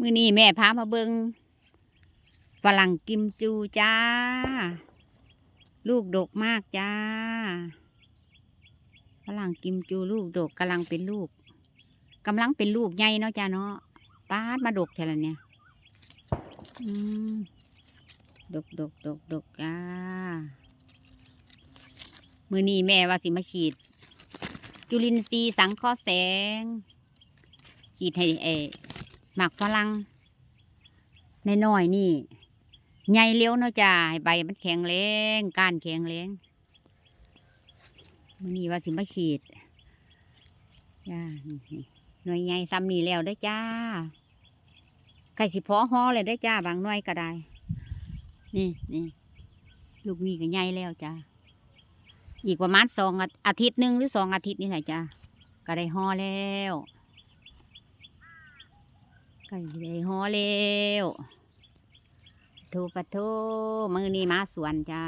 มือนี้แม่พามาเบิงฝรั่งกิมจูจ้า ลูกดกมากจ้าฝรั่งกิมจูลูกดกกำลังเป็นลูกกำลังเป็นลูกใหญ่เนาะจ้าเนาะป้าดมาดกแค่ละเนี่ยอืมดกดกดกดกจ้า มือนี้แม่ว่าสิมาฉีด จุลินทรีย์สังเคราะห์แสง ฉีดให้เออ หมักฝรั่งน้อยนี่ใหญ่เลี้ยวเนาะจ้าใบมันแข็งแรงก้านแข็งแรงมือนี้ว่าสิมาฉีดจ้าหน่วยใหญ่ซ้ำนี่แล้วได้จ้าไก่สิพอฮอเลยได้จ้าบางหน่วยก็ได้ นี่นี่ลูกนี่ก็ใหญ่แล้วจ้าอีกประมาณสองอาทิตย์หนึ่งหรือสองอาทิตย์นี่แหละจ้าก็ได้ห่อแล้ว ก็ได้หอแล้วโทปะโทมือนี้มาสวนจ้า